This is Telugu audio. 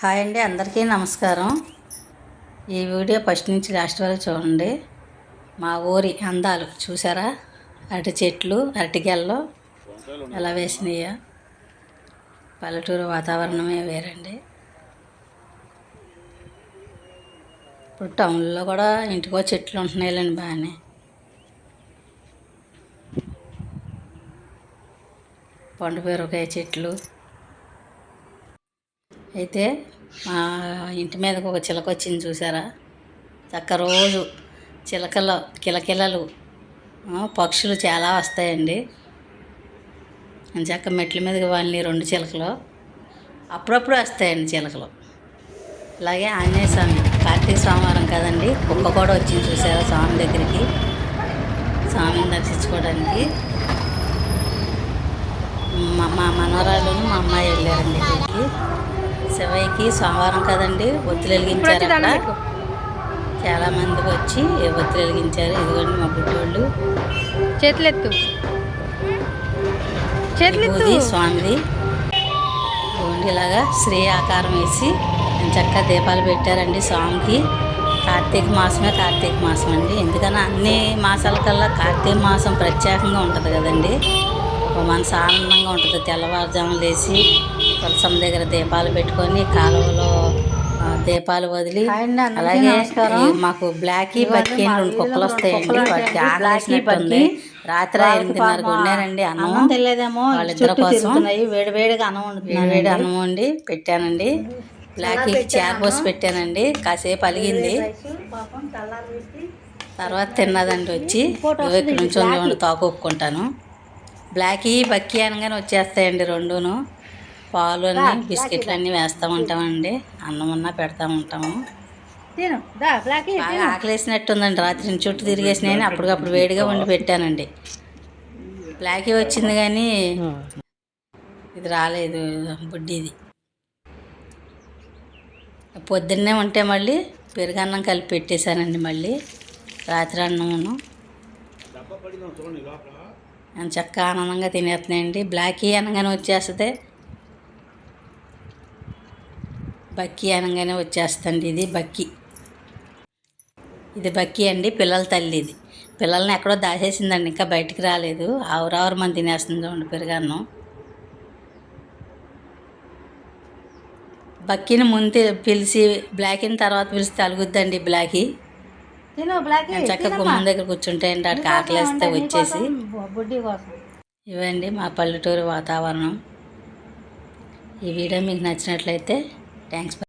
హాయ్ అండి అందరికీ నమస్కారం. ఈ వీడియో ఫస్ట్ నుంచి లాస్ట్ వరకు చూడండి. మా ఊరి అందాలు చూసారా? అరటి చెట్లు అరటిగెల్లో ఎలా వేసినాయో పల్లెటూరు వాతావరణమే వేరండి. ఇప్పుడు టౌన్లో కూడా ఇంటికో చెట్లు ఉంటున్నాయిలేండి బాగానే. పండు పెరకాయ చెట్లు అయితే మా ఇంటి మీదకు ఒక చిలక వచ్చింది చూసారా? చక్క రోజు చిలకలు కిలకిలలు పక్షులు చాలా వస్తాయండి. చక్క మెట్ల మీదకి వాళ్ళని రెండు చిలకలు. అప్పుడప్పుడు వస్తాయండి చిలకలు. అలాగే ఆంజనేయ స్వామి కార్తీక సోమవారం కదండి కుక్క కూడా వచ్చింది చూసారా స్వామి దగ్గరికి? స్వామిని దర్శించుకోవడానికి. మా మా మనవరాలు మా అమ్మాయి వెళ్ళారండి ఇక్కడికి. శివయ్యకి సోమవారం కదండి ఒత్తులు వెలిగించారు అక్కడ చాలా మంది వచ్చి ఒత్తులు వెలిగించారు. ఇదిగోండి మా బుడ్డోళ్ళు. చేతులెత్తు. చేతులెత్తు. స్వామిది. ఇదిగోండి ఇలాగా శ్రీ ఆకారం వేసి చక్కగా దీపాలు పెట్టారండి స్వామికి. కార్తీక మాసమే కార్తీక మాసం అండి. ఎందుకన్నా అన్ని మాసాల కల్లా కార్తీక మాసం ప్రత్యేకంగా ఉంటుంది కదండి. మనసు ఆనందంగా ఉంటుంది. తెల్లవారుజామున లేచి తులసం దగ్గర దీపాలు పెట్టుకొని కాలువలో దీపాలు వదిలి అలాగే మాకు బ్లాకీ బక్కి రెండు కుక్కలు వస్తాయండి. వాటికి ఆకలేసినట్టుంది రాత్రి ఎనిమిదిన్నరకు ఉన్నారండి అన్నం. తెలియదేమో వాళ్ళిద్దరి కోసం వేడి వేడిగా అన్నం వేడి అన్నం వండి పెట్టానండి. బ్లాకీ చేర పోసి పెట్టానండి. కాసేపు అలిగింది. తర్వాత తిన్నదండి వచ్చి. ఇక్కడ నుంచి ఉండి తోకొక్కుంటాను బ్లాకీ బక్కి అనగానే వచ్చేస్తాయండి రెండును. పాలు అన్ని బిస్కెట్లు అన్నీ వేస్తూ ఉంటామండి. అన్నం ఉన్నా పెడతా ఉంటాము. తిను. దా బ్లాక్ బాగా ఆకలేసినట్టుందండి. రాత్రి చుట్టూ తిరిగేసినాయని అప్పటికప్పుడు వేడిగా వండి పెట్టానండి. బ్లాకీ వచ్చింది కానీ ఇది రాలేదు బుడ్డిది పొద్దున్నే ఉంటే మళ్ళీ పెరుగన్నం కలిపి పెట్టేశానండి మళ్ళీ. రాత్రి అన్నమును. నేను చక్కగా ఆనందంగా తినేస్తున్నాయండి. బ్లాకీ అనగానే వచ్చేస్తుంది. బక్కి అనగానే వచ్చేస్తుంది ఇది బక్కి. ఇది బక్కి అండి పిల్లల తల్లి ఇది. పిల్లల్ని ఎక్కడో దాచేసిందండి ఇంకా బయటికి రాలేదు. ఆవురావురు మంది తినేస్తుంది చూడండి పెరుగన్నం. బక్కిని ముందు పిలిచి బ్లాకీని తర్వాత పిలిస్తే అలుగుద్దండి బ్లాకీ. చక్కగా గుమ్మం దగ్గర కూర్చుంటే అండి అక్కడికి ఆకలేస్తే వచ్చేసి. ఇవండి మా పల్లెటూరు వాతావరణం. ఈ వీడియో మీకు నచ్చినట్లయితే థ్యాంక్స్